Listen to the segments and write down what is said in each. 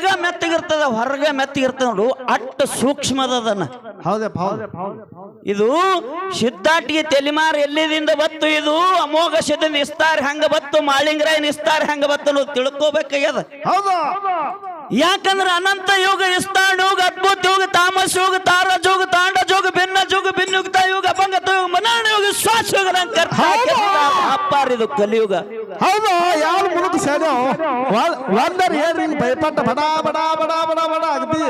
ಒಳಗ ಮೆತ್ತಗಿರ್ತದ ಹೊರಗ ಮೆತ್ತಗಿರ್ತದ ನೋಡು ಅಟ್ಟು ಸೂಕ್ಷ್ಮದದನ್ನ ಹೌದಪ್ಪ ಹೌದು. ಇದು ಸಿದ್ಧಾಟಿಗೆ ತೆಲಿಮಾರ್ ಎಲ್ಲಿದಿಂದ ಬತ್ತು? ಇದು ಅಮೋಘ ಸಿದ್ಧ ನಿಸ್ತಾರ ಹಂಗ ಬತ್ತು? ಮಾಳಿಂಗರಾಯ ನಿಸ್ತಾರ ಹಂಗ ಬತ್ತು ಅನ್ನೋದು ತಿಳ್ಕೋಬೇಕಾಗ್ಯದ. ಹೌದು. ಯಾಕಂದ್ರ ಅನಂತ ಯೋಗ ವಿಸ್ತಾರ ಯೋಗ ತಾಮಸ ಯೋಗ ತಾರ ಯೋಗ ತಾಂಡ ಯೋಗ ಭಿನ್ನ ಯೋಗ ಭಿನ್ನುಕ್ತ ಯೋಗ ಅಪಂಗತ ಯೋಗ ಮನಾಣ ಯೋಗ ಶ್ವಾಸ ಯೋಗ ಅಪ್ಪಾರ ಇದು ಕಲಿಯುಗ. ಹೌದು ಯಾವ ಮುದುಕ ಸೇರೋ ಒಂದರ್ ಹೇಳ್ರಿ ಭಯಪಟ್ಟ ಬಡ ಬಡ ಬಡ ಬಡ ಬಡ ಅಗದಿ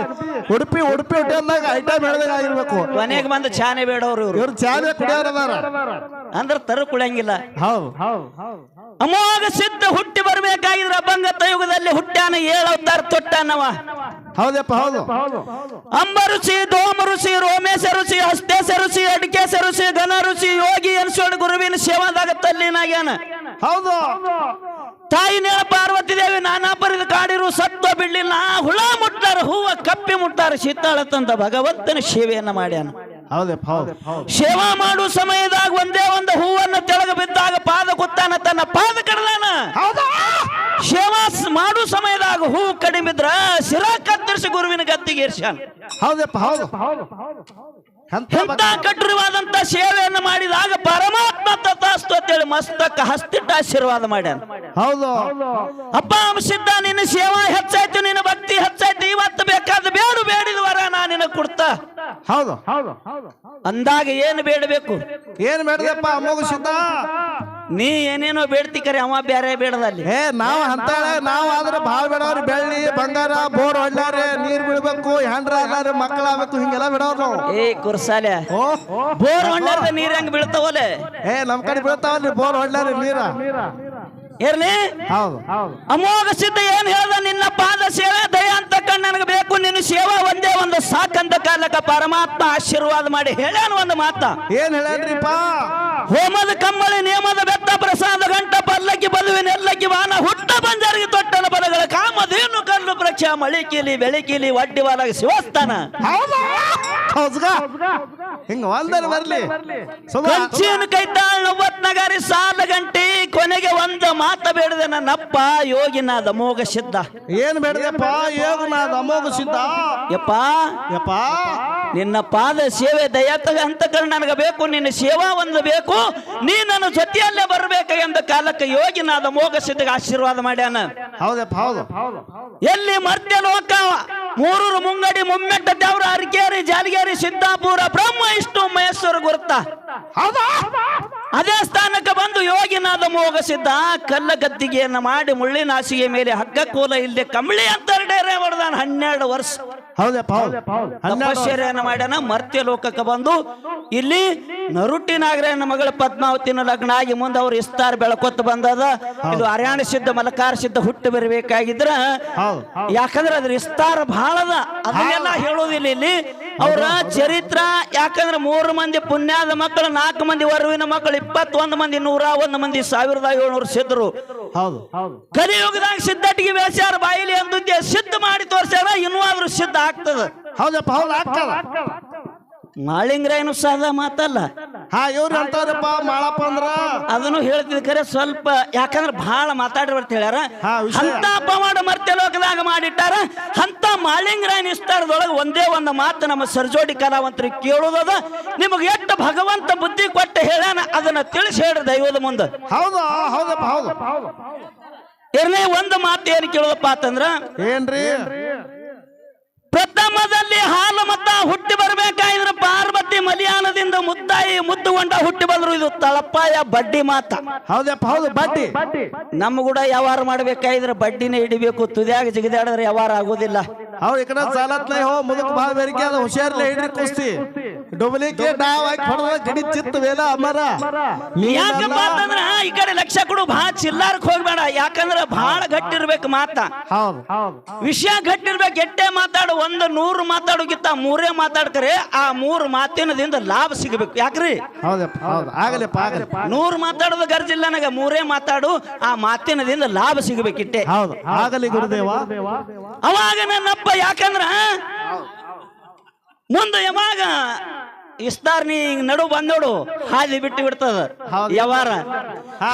ಉಡುಪಿ ಉಡುಪಿ ಹೋಟೆಲ್ನಾಗ ಐಟಮ್ ಹೇಳ್ದಾಗ ಆಗಿರ್ಬೇಕು. ಕೊನೆಗೆ ಬಂದು ಚಾನೆ ಬೇಡವ್ರು ಇವ್ರು. ಚಾನೆ ಚಾವೆ ಅಂದ್ರೆ. ತರ ಕುಳಂಗಿಲ್ಲ ಹೌದು. ಅಮೋಘ ಸಿದ್ಧ ಹುಟ್ಟಿ ಬರ್ಬೇಕಾಗಿದ್ರ ಅಭಂಗತ ಯುಗದಲ್ಲಿ ಹುಟ್ಟಾನ ಏಳ ಅವತಾರ ತೊಟ್ಟಾನವ ಹೌದಪ್ಪ ಹೌದು. ಅಂಬ ಋಷಿ ದೋಮ ಋಷಿ ರೋಮೇಶ ಋಷಿ ಹಸ್ತೇಶ ಋಷಿ ಅಡಿಕೇಶ ಋಷಿ ಘನ ಋಷಿ ಯೋಗಿ ಅನ್ಸೋಡ್ ಗುರುವಿನ ಸೇವಾದಾಗ ತಲ್ಲಿನಾಗ್ಯಾನ. ಹೌದು. ತಾಯಿ ನೇಳ ಪಾರ್ವತಿ ದೇವಿ ನಾನಾ ಪರಿದ ಕಾಡಿರು ಸತ್ವ ಬಿಡ್ಲಿಲ್ಲ. ಹುಳ ಮುಟ್ಟಾರ ಹೂವ ಕಪ್ಪಿ ಮುಟ್ಟಾರ ಶೀತಾಳ ತಂದ ಭಗವಂತನ ಸೇವೆಯನ್ನ ಮಾಡ್ಯಾನ. ಹೌದಪ್ಪ ಸೇವಾ ಮಾಡುವ ಸಮಯದಾಗ ಒಂದೇ ಒಂದು ಹೂವನ್ನು ತೆಳಗ ಬಿದ್ದಾಗ ಪಾದ ಕುತ್ತಾನ ತನ್ನ ಪಾದ ಕಡಲಾನ ಸೇವಾ ಮಾಡು ಸಮಯದಾಗ ಹೂ ಕಡಿಮೆ ಇದ್ರ ಶಿರ ಕತ್ತರಿಸಿ ಗುರುವಿನ ಗದ್ದಿಗೆ ಇರ್ಸ್ಯಾನ ಹೌದಪ್ಪ ಹೌದು ಎಂತ ಸೇವೆಯನ್ನು ಮಾಡಿದಾಗ ಪರಮಾತ್ಮ ತಥಾಸ್ತು ಅಂತೇಳಿ ಮಸ್ತಕ ಹಸ್ತಿಟ್ಟ ಆಶೀರ್ವಾದ ಮಾಡ್ಯಾನ. ಹೌದು. ಅಪ್ಪ ಅಂಶಿದ್ದ ನಿನ್ನ ಸೇವಾ ಹೆಚ್ಚಾಯ್ತು ನಿನ್ನ ಭಕ್ತಿ ಹೆಚ್ಚಾಯ್ತು ಇವತ್ತು ಬೇಕಾದ ಬೇಡು ಬೇಡಿದ ವರ ನಾ ನಿನಗೆ ಕೊಡ್ತಾ ಹೌದು. ಅಂದಾಗ ಏನು ಬೇಡಬೇಕು? ಏನ್ ಬೇಡದಪ್ಪ? ಅಮ್ಮಗು ಸಿದ್ಧ ನೀ ಏನೇನೋ ಬೇಡ್ತಿ ಕರೆ ಅವ ಬೇರೆ ಬೇಡದಲ್ಲಿ. ಏ ನಾವ್ ಅಂತ ನಾವ್ ಆದ್ರೆ ಭಾಳ ಬೇಡವ್ರಿ. ಬೆಳ್ಳಿ ಬಂಗಾರ ಬೋರ್ ಹೊಡ್ಲಾರೆ ನೀರ್ ಬೀಳ್ಬೇಕು ಹೆಂಡ್ರ ಆಗ್ಲಾರ ಮಕ್ಕಳ ಆಗ್ಬೇಕು ಹಿಂಗೆಲ್ಲ ಬಿಡೋರು ನಾವು. ಏ ಕುರ್ಸಾಲೆ. ಓ. ಬೋರ್ ಹೊಡ್ಲಾರ ನೀರ್ ಹೆಂಗ್ ಬೀಳ್ತಾವಲೆ? ಏ ನಮ್ ಕಡೆ ಬೀಳ್ತಾವಲ್ರಿ ಬೋರ್ ಹೊಡ್ಲಾರ ನೀರ. ಇರ್ಲಿ ಹೌದು. ಅಮೋಘ ಸಿದ್ಧ ಏನ್ ಹೇಳ್ದ? ನಿನ್ನ ಪಾದ ಸೇವೆ ದಯ ಅಂತ ನನಗೆ ಬೇಕು. ನಿನ್ನ ಸೇವಾ ಒಂದೇ ಒಂದು ಸಾಕಂತ ಕಾಲಕ್ಕ ಪರಮಾತ್ಮ ಆಶೀರ್ವಾದ ಮಾಡಿ ಹೇಳ್ಯಾನ ಒಂದು ಮಾತ. ಏನ್ ಹೇಳ್ಯಾನ್ರಿಪ್ಪ ಹೋಮದ ಕಮ್ಮಳಿ ನಿಯಮದ ಬೆತ್ತ ಪ್ರಸಾದ ಗಂಟ ಪಲ್ಲಕ್ಕಿ ಬದುವಿನ ಎಲ್ಲಕ್ಕಿ ವಾನ ಹುಟ್ಟ ಬಂಜಾರಿಗೆ ತೊಟ್ಟನ ಬಲಗಳ ಕಾಮದೇನು ಕಲ್ಲು ಪ್ರಕ್ಷ ಮಳಿಕೀಲಿ ಬೆಳಿಕೀಲಿ ಒಡ್ಡಿ ವಾಲಾಗ ಶಿವಸ್ಥಾನ ಹಿಂಗ ಒಂದರ ಬರ್ಲಿ. ಕಂಚಿನ ಕೈತಾಳ್ ನಗಾರಿ ಸಾಲ ಗಂಟಿ. ಕೊನೆಗೆ ಒಂದ ಮಾತ ಬೇಡದೆ ನನ್ನಪ್ಪ ಯೋಗಿನಾದ ಅಮೋಘ ಸಿದ್ಧ. ಏನ್ ಬೇಡದಪ್ಪ ಯೋಗನಾದ ಅಮೋಘ ಸಿದ್ಧ? ಯಪ್ಪ ಯಪ್ಪ? ನಿನ್ನ ಪಾದ ಸೇವೆ ದಯಾತಗ ಅಂತ ನನಗೆ ಬೇಕು ನಿನ್ನ ಸೇವಾ ಒಂದು ಬೇಕು ನೀ ನನ್ನ ಜೊತೆಯಲ್ಲೇ ಬರಬೇಕು ಎಂದ ಕಾಲಕ್ಕೆ ಯೋಗಿನಾದ ಮೋಘ ಸಿದ್ಧಗೆ ಆಶೀರ್ವಾದ ಮಾಡ್ಯಾನ. ಹೌದಪ್ಪ ಹೌದು. ಎಲ್ಲಿ ಮರ್ತ್ಯ ಲೋಕ ಮೂರೂರು ಮುಂಗಡಿ ಮುಮ್ಮೆಟ್ಟ ದೇವರ ಅರಿಕೇರಿ ಜಾಲಗೇರಿ ಸಿದ್ದಾಪುರ ಬ್ರಹ್ಮ ಇಷ್ಟು ಮಹೇಶ್ವರ ಗುರುತ. ಅದೇ ಸ್ಥಾನಕ್ಕೆ ಬಂದು ಯೋಗಿನಾದ ಮೋಗಸಿದ್ದ ಕಲ್ಲ ಗದ್ದಿಗೆಯನ್ನು ಮಾಡಿ ಮುಳ್ಳಿನ ಹಾಸಿಗೆ ಮೇಲೆ ಹಗ್ಗ ಕೋಲ ಇಲ್ಲದೆ ಕಂಬಳಿ ಅಂತ ಡೇರೆ ಹೊಡೆದಾನ ಹನ್ನೆರಡು ವರ್ಷ. ಹೌದಪ್ಪ ಹೌದು ಹನ್ನೆರಡು ತಪಶ್ಚರ್ಯನ ಮಾಡ್ಯಾನ ಮರ್ತ್ಯ ಲೋಕಕ್ಕೆ ಬಂದು ಇಲ್ಲಿ ನರುಟ್ಟಿ ನಾಗರನ ಮಗಳ ಪದ್ಮಾವತಿನ ಲಗ್ನ ಆಗಿ ಮುಂದೆ ಅವ್ರು ಇಸ್ತಾರ ಬೆಳಕೊತ್ತು ಬಂದದ. ಇದು ಹರ್ಯಾಣ ಸಿದ್ಧ ಮಲಕಾರ ಸಿದ್ಧ ಹುಟ್ಟು ಬರಬೇಕಾಗಿದ್ರ ಹೌದು. ಯಾಕಂದ್ರೆ ಅದ್ರ ಇಸ್ತಾರ ಬಹಳದ ಅದನ್ನೆಲ್ಲ ಹೇಳೋದಿಲ್ಲ ಇಲ್ಲಿ. ಅವರ ಚರಿತ್ರ ಯಾಕಂದ್ರೆ ಮೂರು ಮಂದಿ ಪುಣ್ಯದ ಮಕ್ಕಳು ನಾಲ್ಕು ಮಂದಿ ವರುವಿನ ಮಕ್ಕಳು ಇಪ್ಪತ್ತೊಂದು ಮಂದಿ ನೂರ ಒಂದು ಮಂದಿ ಸಾವಿರದ ಏಳ್ನೂರು ಸಿದ್ಧರು. ಹೌದು. ಕಲಿಯುಗದಾಗ ಸಿದ್ಧಟಿಗೆ ಬೇಸ್ಯಾರ ಬಾಯಿಲಿ ಎಂದು ಸಿದ್ಧ ಮಾಡಿ ತೋರ್ಸ್ಯಾರ ಇನ್ನೂ ಆದ್ರೂ ಸಿದ್ಧ ಆಗ್ತದ. ಹೌದಪ್ಪ ಹೌದು ಆಗ್ತದ. ಮಾಳಿಂಗ್ರೇನು ಸಹ ಮಾತಲ್ಲ ಹಾ ಇವ್ರು ಅಂತಾರಪ್ಪ ಮಾಳಪ್ಪ ಅಂದ್ರ ಅದನ್ನು ಹೇಳ್ತಿದ್ ಖರೆ ಸ್ವಲ್ಪ ಯಾಕಂದ್ರೆ ಬಹಳ ಮಾತಾಡಿ ಬರ್ತ ಹೇಳ್ಯಾರ. ಹಾ, ವಿಷಯ. ಅಂತ ಪವಾಡ ಮರ್ತ್ಯ ಲೋಕದಾಗ ಮಾಡಿಟ್ಟಾರ. ಹಂತ ಮಾಳಿಂಗ್ರಾಯನ್ ನಿಸ್ತಾರದೊಳಗೆ ಒಂದೇ ಒಂದು ಮಾತು ನಮ್ಮ ಸರ್ಜೋಡಿ ಕಲಾವಂತರಿಗೆ ಕೇಳೋದದ ನಿಮಗೆ ಎಷ್ಟು ಭಗವಂತ ಬುದ್ಧಿ ಕೊಟ್ಟ ಹೇಳ್ಯಾನ ಅದನ್ನ ತಿಳಿಸಿ ಹೇಳ್ರಿ ದೈವದ ಮುಂದೆ. ಹೌದು ಹೌದಪ್ಪ ಹೌದು. ಎರಡನೇ ಒಂದು ಮಾತು ಏನು ಕೇಳೋದಪ್ಪ ಅಂತಂದ್ರ ಏನ್ರಿ? ಪ್ರಥಮದಲ್ಲಿ ಹಾಲು ಮತ್ತ ಹುಟ್ಟಿ ಬರ್ಬೇಕಾಗಿದ್ರ ಪಾರ್ವತಿ ಮುದ್ದಾಯಿ ಮುದ್ದಾಯಿ ಮುದ್ದುಗೊಂಡ ಹುಟ್ಟಿ ಬಂದ್ರು ಇದು ತಳಪಾಯ ಬಡ್ಡಿ ಮಾತ. ಹೌದಪ್ಪ ಹೌದು ಬಡ್ಡಿ. ನಮ್ಮ ಕೂಡ ವ್ಯವಹಾರ ಮಾಡ್ಬೇಕಾಗಿದ್ರೆ ಬಡ್ಡಿನೇ ಹಿಡಿಬೇಕು ತುದಿಯಾಗ ಜಿಗಿದಾಡಿದ್ರೆ ವ್ಯವಹಾರ ಆಗೋದಿಲ್ಲ. ಹೌದು ಈ ಕಡೆ ಸಾಲತ್ನ ಹೋ ಮುದುಕ್ ಭಾಳ ಬೇರಿಕೆ ಅದ ಹುಷಾರ್ಲೆ ಹಿಡ್ರಿ ಕುಸ್ತಿ. ಡೂಪ್ಲಿಕೇಟ್ ಹಾಕಿ ಹೊಡೆದ ಗಡಿ ಚಿತ್ತ ವೇದ ಅಮರ. ಯಾಕಪ್ಪ ಅಂತಂದ್ರ ಈ ಕಡೆ ಲಕ್ಷ ಕೊಡು ಭಾಳ ಚಿಲ್ಲಾರಕ್ ಹೋಗ್ಬೇಡ. ಯಾಕಂದ್ರ ಭಾಳ ಗಟ್ಟಿರ್ಬೇಕು ಮಾತ. ಹೌದು. ವಿಷಯ ಗಟ್ಟಿರ್ಬೇಕು ಎಟ್ಟೆ ಮಾತಾಡು ಒಂದು ನೂರು ಮಾತಾಡೋಕ್ಕಿಂತ ಮೂರೇ ಮಾತಾಡ್ತಾರೆ ಆ ಮೂರು ಮಾತಿನದಿಂದ ಲಾಭ ಸಿಗಬೇಕು. ಯಾಕ್ರಿ? ಹೌದಪ್ಪ ಹೌದು. ಆಗಲಪ್ಪ ಆಗಲಪ್ಪ ನೂರು ಮಾತಾಡೋದು ಗರ್ಜಿಲ್ಲ ನನಗೆ ಮೂರೇ ಮಾತಾಡು ಆ ಮಾತಿನದಿಂದ ಲಾಭ ಸಿಗಬೇಕಿಟ್ಟೆ. ಹೌದು. ಆಗಲಿ ಗುರುದೇವ. ಅವಾಗ ನನ್ನಪ್ಪ ಯಾಕಂದ್ರ ಮುಂದೆ ಯಾವಾಗ ಇಸ್ತಾರ್ ನೀ ಹಿಂಗ್ ನಡು ಬಂದೋಡು ಹಾದಿ ಬಿಟ್ಟು ಬಿಡ್ತದ. ಯಾವಾರ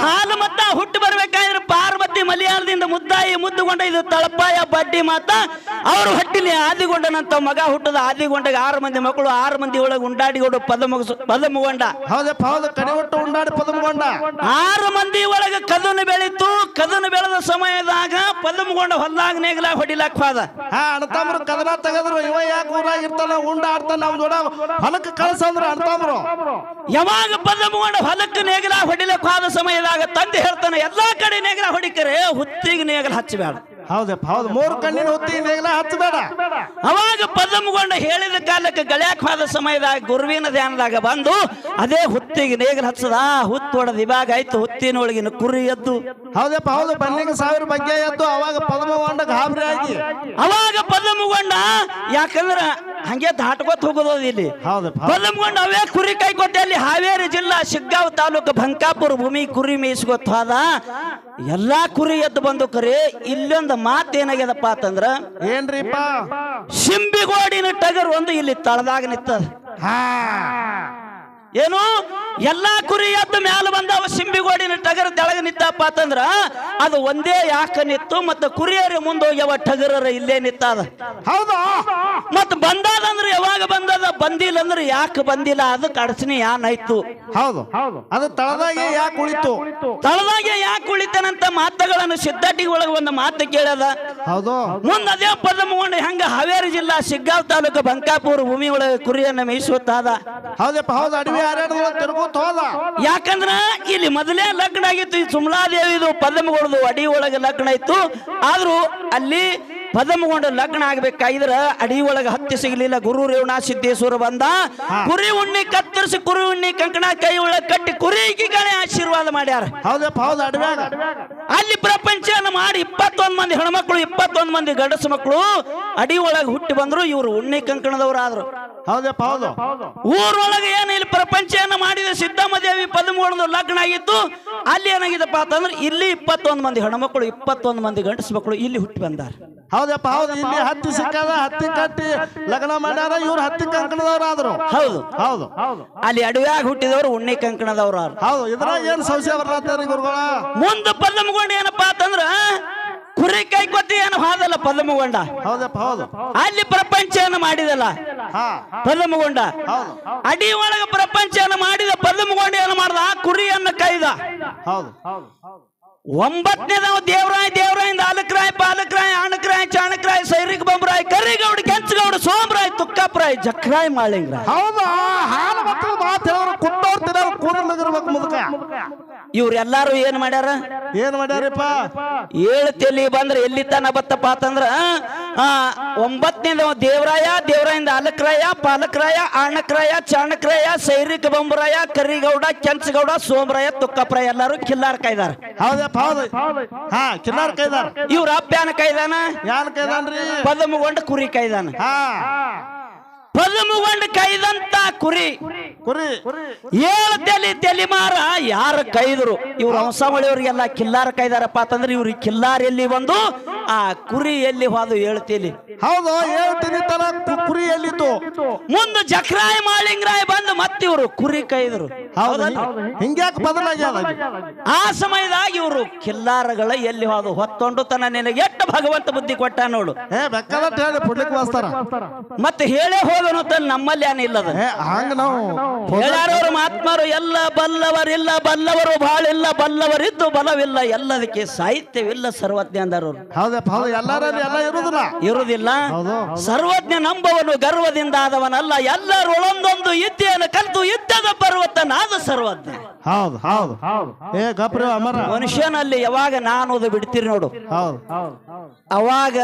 ಹಾಲು ಮತ್ತ ಹುಟ್ಟು ಬರ್ಬೇಕಾದ್ರೆ ಪಾರ್ವತಿ ಮಲಯಾಳದಿಂದ ಮುದ್ದಾಯಿ ಮುದ್ದುಗೊಂಡ ಇದು ತಳಪಾಯ ಬಡ್ಡಿ ಮಾತ ಅವ್ರು ಹಟ್ಟಿಲಿ ಆದಿಗೊಂಡನಂತ ಮಗ ಹುಟ್ಟದ ಆದಿಗೊಂಡಾಗ ಆರು ಮಂದಿ ಮಕ್ಕಳು ಆರು ಮಂದಿ ಒಳಗೆ ಉಂಡಾಡಿಗೊಂಡು ಪದ ಮುಗಿಸು ಪದ ಮುಗೊಂಡ ಹೌದಪ್ಪ ಹೌದು. ಕಡೆ ಒಟ್ಟು ಉಂಡಾಡಿ ಪದಮಗೊಂಡ. ಆರು ಮಂದಿ ಒಳಗ ಕದನು ಬೆಳೀತು. ಕದನು ಬೆಳೆದ ಸಮಯದಾಗ ಪದ ಮುಗೊಂಡ ಹೊಲ್ದಾಗ ನೇಗಲ ಹೊಡಿಲಾಕ್ ಹೋದ. ಹಾ ತಮ್ಮರು ಕದನ ತೆಗೆದ್ರು. ಇವ ಯಾಕೆ ಊರಾಗಿರ್ತಾನ ಉಂಡಾಡ್ತಾನ ನಾವು ಹೊಲಕ್ಕೆ ನಮ್ ಹೊಲಕ್ಕೆ ಕಳ್ಸಂದ್ರು ಅಣ್ತಾಮ್ರು ಯಾವಾಗ ಪದಮಗೊಂಡ ಹೊಲಕ್ಕೆ ನೇಗಿಲ ಹೊಡಿಲಕ್ ಹೋದ ಸಮಯದಾಗ ತಂದೆ ಹೇಳ್ತಾನೆ ಎಲ್ಲಾ ಕಡೆ ನೇಗಿಲ ಹೊಡಿಕರೆ ಹುತ್ತಿಗೆ ನೇಗಿಲ ಹಚ್ಚಬೇಡ. ಹೌದಪ್ಪ ಹೌದು ಮೂರು ಕಣ್ಣಿನ ಹೊತ್ತಿ ನೇಗಿಲ ಹಚ್ಚಬೇಡ. ಅವಾಗ ಪದಮಗೊಂಡ ಹೇಳಿದ ಕಾಲಕ್ಕೆ ಗಳ್ಯಾಕ ಹೋದ ಸಮಯದಾಗ ಗುರುವಿನ ಧ್ಯಾನದಾಗ ಬಂದು ಅದೇ ಹುತ್ತಿಗೆ ನೇಗಿಲ ಹಚ್ಚದ ಹುತ್ತು ಹೊಡೆದ ಇವಾಗ ಆಯ್ತು ಹುತ್ತಿನೊಳಗಿನ ಕುರಿ ಎದ್ದು. ಹೌದಪ್ಪ ಹೌದು ಬನ್ನಿಗೆ ಸಾವಿರ ಬಗ್ಗೆ ಎದ್ದು ಅವಾಗ ಪದಮಗೊಂಡ ಗಾಬರಿ ಆಗಿ. ಅವಾಗ ಪದಮಗೊಂಡ ಯಾಕಂದ್ರ ಹಂಗೆ ದಾಟ್ಕೋತ ಹೋಗೋದು ಇಲ್ಲಿ. ಹೌದಪ್ಪ ಹೌದು. ಅವೇ ಕುರಿ ಕೈ ಕೊಟ್ಟೆ ಅಲ್ಲಿ ಹಾವೇರಿ ಜಿಲ್ಲಾ ಶಿಗ್ಗಾವ್ ತಾಲೂಕು ಬಂಕಾಪುರ ಭೂಮಿ ಕುರಿ ಮೇಯಿಸ್ಕೊತ ಹೋದ. ಎಲ್ಲಾ ಕುರಿ ಎದ್ದು ಬಂದು ಕರೆ ಇಲ್ಲೊಂದು ಮಾತು ಏನಾಗ್ಯದಪ್ಪ ಅಂತಂದ್ರ ಏನ್ರಿಪ್ಪ? ಶಿಂಬಿಗೋಡಿನ ಟಗರ್ ಒಂದು ಇಲ್ಲಿ ತಳದಾಗ ನಿತ್ತದ ಹಾ. ಏನು? ಎಲ್ಲಾ ಕುರಿ ಎದ್ದು ಮ್ಯಾಲ ಬಂದವ ಸಿಂಬಿಗೋಡಿನ ಟಗರ್ ತೆಳಗ ನಿತ್ತಪ್ಪ ಅಂತಂದ್ರ ಅದು ಒಂದೇ ಯಾಕ ನಿತ್ತು ಮತ್ತೆ ಕುರಿಯರಿ ಮುಂದೆ ಹೋಗ್ಯವ ಟಗರರ ಇಲ್ಲೇ ನಿತ್ತಾದ ಹೌದಾ? ಮತ್ ಬಂದಾದಂದ್ರೆ ಯಾವಾಗ ಬಂದದ ಬಂದಿಲ್ಲ ಅಂದ್ರೆ ಯಾಕೆ ಬಂದಿಲ್ಲ? ಅದಕ್ಕೆ ಅಡಚಣೆ ಏನಾಯ್ತು ಹೌದು. ಅದು ತಳದಾಗೆ ಯಾಕೆ ಉಳಿತು? ತಳದಾಗೆ ಯಾಕೆ ಉಳಿತಾನಂತ ಮಾತುಗಳನ್ನು ಸಿದ್ಧಾಟಿಗೆ ಒಳಗೆ ಒಂದು ಮಾತು ಕೇಳದ. ಹೌದು. ಮುಂದೆ ಅದೇ ಪದ ಮುಗೊಂಡು ಹೆಂಗ ಹಾವೇರಿ ಜಿಲ್ಲಾ ಸಿಗ್ಗಾವ್ ತಾಲೂಕು ಬಂಕಾಪುರ ಭೂಮಿ ಒಳಗೆ ಕುರಿಯನ್ನ ಮೇಯಿಸುತ್ತಾದ ಹೌದಪ್ಪ ಹೌದು. ಅಡವಿ ಹರ್ಯಾಡದೊಳಗೆ ತಿರ್ಗೋತ್ ಹೋದ. ಯಾಕಂದ್ರ ಇಲ್ಲಿ ಮೊದಲೇ ಲಗ್ನ ಆಗಿತ್ತು. ಈ ಸುಮಲಾದೇವಿದು ಪದ್ಮಗಳದು ಅಡಿ ಒಳಗೆ ಲಗ್ನ ಇತ್ತು. ಆದ್ರೂ ಅಲ್ಲಿ ಪದಮಗೊಂಡು ಲಗ್ನ ಆಗ್ಬೇಕಾಗಿದ್ರ ಅಡಿ ಒಳಗೆ ಹತ್ತಿ ಸಿಗಲಿಲ್ಲ. ಗುರು ರೇವಣ ಸಿದ್ದೇಶ್ವರ ಬಂದ. ಕುರಿ ಉಣ್ಣಿ ಕತ್ತರಿಸಿ ಕುರಿ ಉಣ್ಣಿ ಕಂಕಣ ಕೈ ಒಳಗೆ ಕಟ್ಟಿ ಕುರಿಗಿಗಳೇ ಆಶೀರ್ವಾದ ಮಾಡ್ಯಾರ. ಹೌದಪ್ಪ ಹೌದು ಅಡವ್ಯಾಗ. ಅಲ್ಲಿ ಪ್ರಪಂಚನ ಮಾಡಿ ಇಪ್ಪತ್ತೊಂದು ಮಂದಿ ಹೆಣ್ಮಕ್ಳು ಇಪ್ಪತ್ತೊಂದು ಮಂದಿ ಗಂಡಸು ಮಕ್ಕಳು ಅಡಿ ಒಳಗೆ ಹುಟ್ಟಿ ಬಂದ್ರು ಇವರು ಉಣ್ಣಿ ಕಂಕಣದವರಾದ್ರು ಹೌದಪ್ಪ ಹೌದು. ಊರೊಳಗೆ ಏನು ಇಲ್ಲಿ ಪ್ರಪಂಚನ ಮಾಡಿದ ಸಿದ್ದಮ್ಮ ದೇವಿ ಪದಮೂಡದು ಲಗ್ನ ಆಗಿತ್ತು. ಅಲ್ಲಿ ಏನಾಗಿದೆಪ್ಪ ಅಂತಂದ್ರೆ ಇಲ್ಲಿ ಇಪ್ಪತ್ತೊಂದು ಮಂದಿ ಹೆಣ್ಮಕ್ಳು ಇಪ್ಪತ್ತೊಂದು ಮಂದಿ ಗಂಡಸು ಮಕ್ಕಳು ಇಲ್ಲಿ ಹುಟ್ಟಿ ಬಂದಾರ. ಹೌದಪ್ಪ ಹೌದು. ಇಲ್ಲಿ ಹತ್ತು ಸಿಕ್ಕದ ಹತ್ತು ಕಟ್ಟಿ ಲಗ್ನ ಮಾಡ್ಯಾರ ಇವ್ರು ಹತ್ತಿ ಕಂಕಣದವ್ರಾದ್ರು. ಹೌದು ಹೌದು ಅಲ್ಲಿ ಅಡವ್ಯಾಗ ಹುಟ್ಟಿದವರು ಉಣ್ಣೆ ಕಂಕಣದವ್ರು ಅವ್ರು. ಹೌದು ಇದ್ರಾಗ ಏನ್ ಸಂಶಯ ಬರ್ಲಾತಾರಿ ಗುರುಗಳ? ಮುಂದೆ ಪದ್ಮಗೊಂಡ ಏನಪ್ಪಾ ಅಂತಂದ್ರ ಕುರಿ ಕೈ ಕೊತ್ತಿ ಏನು ಹಾದಲ್ಲ ಪದಮಗೊಂಡ ಹೌದಪ್ಪ ಹೌದು. ಅಲ್ಲಿ ಪ್ರಪಂಚವನ್ನು ಮಾಡಿದಲ್ಲ. ಹಾ ಪದಮಗೊಂಡ ಹೌದು. ಅಡಿ ಒಳಗ ಪ್ರಪಂಚನ ಮಾಡಿದ ಪದಮಗೊಂಡ ಏನು ಮಾಡ್ದ? ಆ ಕುರಿಯನ್ನು ಕೈದ. ಹೌದು. ಒಂಬತ್ತನೇದವ ದೇವರಾಯ್ ದೇವರಾಯ್ ಆಲಕ್ರಾಯ್ ಪಾಲಕ್ರಾಯ್, ಆಣಕ್ರಾಯ್, ಚಾಣಕ್ರಾಯ್ ಸೈರಿಕ್ ಬಂಬ್ರಾಯ್, ಕರಿಗೌಡ, ಕೆಂಚಗೌಡ, ಸೋಮರಾಯ್, ತುಕ್ಕಪ್ರಾಯ್, ಜಕ್ರಾಯ್, ಮಾಳಿಂಗ್ರಾಯ್. ಹೌದಾ? ತಿನ್ನೋರು ಕೂದಲಿರ್ಬೇಕು ಮುದುಕ. ಇವ್ರೆಲ್ಲಾರು ಏನ್ ಮಾಡ್ಯಾರ? ಏನ್ ಮಾಡ್ಯಾರಪ್ಪ? ಏಳು ತೆಲಿ ಬಂದ್ರೆ ಎಲ್ಲಿ ತನ ಬತ್ತಪ್ಪ ಅಂತಂದ್ರ ಆ ದೇವರಾಯ ದೇವರಾಯಿಂದ ಅಲಕ್ರಾಯ ಪಾಲಕ್ರಾಯ ಆಣಕ್ರಾಯ ಚಾಣಕ್ರಾಯ ಸೈರಿಕ ಬೊಂಬರಾಯ ಕರಿಗೌಡ ಕೆಂಚಗೌಡ ಸೋಮರಾಯ ತುಕ್ಕಪ್ರಾಯ ಎಲ್ಲಾರು ಕಿಲ್ಲಾರ್ ಕಾಯ್ದಾರ. ಹೌದಪ್ಪ ಹೌದು. ಹಾ ಕಿಲ್ಲಾರ್ ಕೈದಾರ ಇವ್ರ ಅಪ್ಪ್ಯಾನ ಕಾಯ್ದಾನ? ಯಾನ ಕೈದಾನ್ರಿ ಪದಮಗೊಂಡ ಕುರಿ ಕಾಯ್ದಾನ. ಹಾ. ಪದಮಗೊಂಡ ಕೈದಂತ ಕುರಿ. ಏಳು ತೆಲಿ ಮಾರ. ಯಾರ ಕೈದ್ರು? ಇವ್ರು ಹಂಸಾವಳಿಯವ್ರಿಗೆಲ್ಲ ಕಿಲ್ಲಾರ ಕೈದಾರಪ್ಪ ಅಂತಂದ್ರೆ ಇವ್ರಿಗೆ ಕಿಲ್ಲಾರ ಎಲ್ಲಿ ಬಂದು? ಆ ಕುರಿ ಎಲ್ಲಿ ಹೋದು ಹೇಳ್ತೀನಿ ಹೌದು ಹೇಳ್ತೀನಿ ತನ ಕುರಿ ಎಲ್ಲಿತ್ತು ಮುಂದೆ ಜಕ್ರಾಯ್ ಮಾಳಿಂಗ್ರಾಯ್ ಬಂದು ಮತ್ತೆ ಇವರು ಕುರಿ ಕೈದ್ರು. ಹೌದಲ್ಲ? ಹಿಂಗ್ಯಾಕೆ ಬದಲಾಗ್ಯದ? ಆ ಸಮಯದಾಗ ಇವರು ಕಿಲ್ಲಾರಗಳ ಎಲ್ಲಿ ಹೋದು? ಹೊತ್ತೊಂಡು ತನ ನಿನಗೆ ಎಷ್ಟು ಭಗವಂತ ಬುದ್ಧಿ ಕೊಟ್ಟ ನೋಡು. ಏ ಬೆಕ್ಕದಟ್ಟು ಹೇಳಿ ಪುಡ್ಲಿಕ್ಕೆ ವಾಸ್ತಾರ. ಮತ್ತೆ ಹೇಳೇ ಹೋದನು ಅಂತ ನಮ್ಮಲ್ಲಿ ಏನಿಲ್ಲದ ಹಂಗ ನಾವು ಹೇಳಾರವರು ಮಹಾತ್ಮರು ಎಲ್ಲ ಬಲ್ಲವರಿಲ್ಲ ಬಲ್ಲವರು ಬಾಳಿಲ್ಲ ಬಲ್ಲವರಿದ್ದು ಬಲವಿಲ್ಲ ಎಲ್ಲದಕ್ಕೆ ಸಾಹಿತ್ಯವಿಲ್ಲ ಸರ್ವಜ್ಞ ಹೌದು ಎಲ್ಲರಲ್ಲಿ ಎಲ್ಲ ಇರುದಿಲ್ಲ ಇರುವುದಿಲ್ಲ. ಹೌದು. ಸರ್ವಜ್ಞ ನಂಬವನು ಗರ್ವದಿಂದ ಆದವನಲ್ಲ ಎಲ್ಲರೊಳೊಂದೊಂದು ಇದ್ದೆಯನ್ನು ಕಲಿತು ಇದ್ದದ ಪರ್ವತ ನಾದ ಸರ್ವಜ್ಞ. ಹೌದು ಹೌದು. ಏ ಗಪ್ರಿ ಅಮರ. ಮನುಷ್ಯನಲ್ಲಿ ಯಾವಾಗ ನಾನು ಬಿಡ್ತೀರಿ ನೋಡು. ಹೌದು. ಅವಾಗ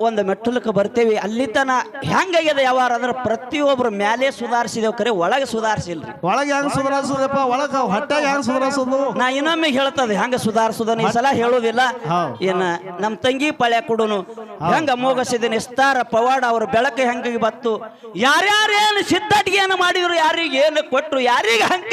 ಒಂದು ಮೆಟ್ಟಲಕ್ಕೆ ಬರ್ತೇವಿ ಅಲ್ಲಿ ತನ ಹೆಂಗಾಗ್ಯದ ಯಾವಾರ? ಅಂದ್ರೆ ಪ್ರತಿಯೊಬ್ರು ಮ್ಯಾಲೆ ಸುಧಾರಿಸಿದೇವ್ ಕರೆ ಒಳಗೆ ಸುಧಾರಿಸಿಲ್ರಿ. ಒಳಗೆ ಹೆಂಗ್ ಸುಧಾರಿಸೋದಪ್ಪ? ಒಳಗ ಹೊಟ್ಟೆಗೆ ಹೆಂಗ್ ಸುಧಾರಿಸೋದು ನಾ ಇನ್ನೊಮ್ಮೆ ಹೇಳ್ತದೆ ಹೆಂಗ ಸುಧಾರಿಸೋದನ್ನ ಈ ಸಲ ಹೇಳೋದಿಲ್ಲ. ಏನ ನಮ್ ತಂಗಿ ಪಳೆ ಕೊಡುನು. ಹೆಂಗ ಮೋಗಸಿದ ನಿಸ್ತಾರ ಪವಾಡ ಅವ್ರ ಬೆಳಕು ಹೆಂಗ ಬತ್ತು. ಯಾರ್ಯಾರೇನು ಏನು ಸಿದ್ಧಟಿಗೆ ಏನು ಮಾಡಿದ್ರು ಯಾರಿಗೆ ಏನು ಕೊಟ್ಟರು ಯಾರಿಗೆ ಹಂಗ